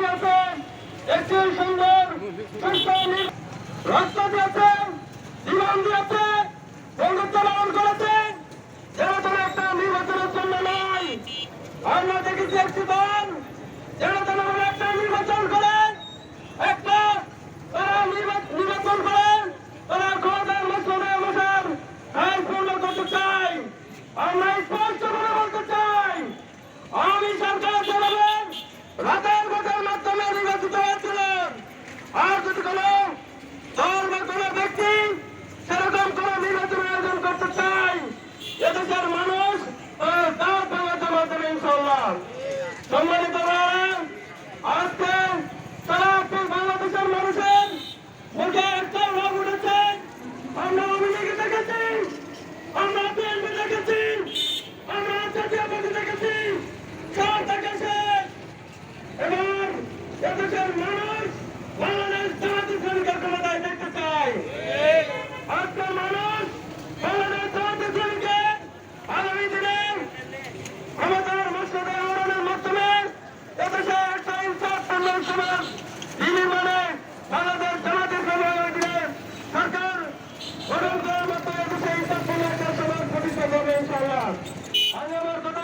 দিয়েছে একটি সুন্দর রক্ত দিয়েছে জীবন দিয়েছে বন্ধুত্ব লালন করেছে। এরকম একটা নির্বাচনের জন্য নয়। আমরা দেখেছি এদেশের মানুষ তার বাংলা মাধ্যমে ইনশাল্লাহ সম্মানিত ভাইরা, আজকে সারা বাংলাদেশের মানুষের মুখে একটা ভাব উঠেছে আমরা আওয়ামী লীগে দেখেছি আমরা বিএনপি দেখেছি আমরা জাতীয় পার্টি দেখেছি সব দেখেছে এবং এদেশের মানুষ বাংলাদেশ জামাত ইসলামীকে ক্ষমতায় দেখতে চায় আজকের মানুষ বাংলাদেশ জামাত ইসলামীকে আগামী দিনে আমাদের মসজিদে আন্দোলনের মাধ্যমে এদেশে একটা ইনসাফ সম্মান সমাজ বিনিময়ে বাংলাদেশ জামাত ইসলামী আগামী দিনে সরকার গঠন করার মাধ্যমে এদেশে ইনসাফ সম্মান একটা সমাজ প্রতিষ্ঠা করবে ইনশাআল্লাহ আমি আমার কথা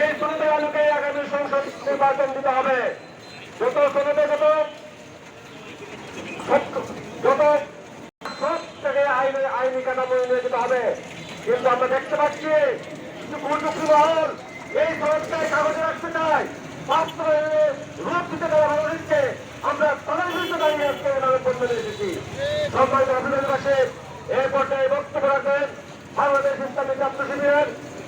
এই সনদের আলোকে আগামী সংসদ নির্বাচন দিতে হবে। যত সনদে যত যত সব থেকে আইন আইনি কাঠামো নিয়ে যেতে হবে। কিন্তু আমরা দেখতে পাচ্ছি কিছু মহল এই সনদটাই কাগজে রাখতে চায়। মাত্র রূপ দিতে দেওয়া ভালো দিচ্ছে আমরা তাদের দাঁড়িয়ে আজকে নামে বন্ধ এসেছি। সম্মানিত অভিযোগ পাশে এই পর্যায়ে বক্তব্য রাখবেন বাংলাদেশ ইসলামী ছাত্র শিবিরের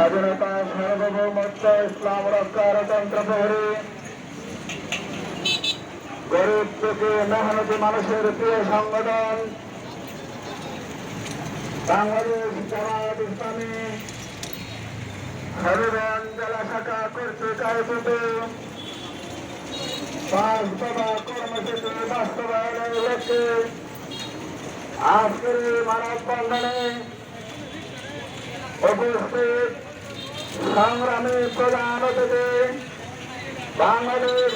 স্বাধীনতা সার্বভৌমত্ব, ইসলাম রক্ষার তন্ত্র প্রহরী। গরিব থেকে মেহনতি মানুষের প্রিয় সংগঠন। বাংলাদেশ জামায়াত ইসলামী। হরিগঞ্জ জেলা শাখা কর্তৃক আয়োজিত পাঁচ দফা কর্মসূচি বাস্তবায়নের লক্ষ্যে আজকের এই মানব বন্ধনে উপস্থিত সংগ্রামী প্রধান অতিথি বাংলাদেশ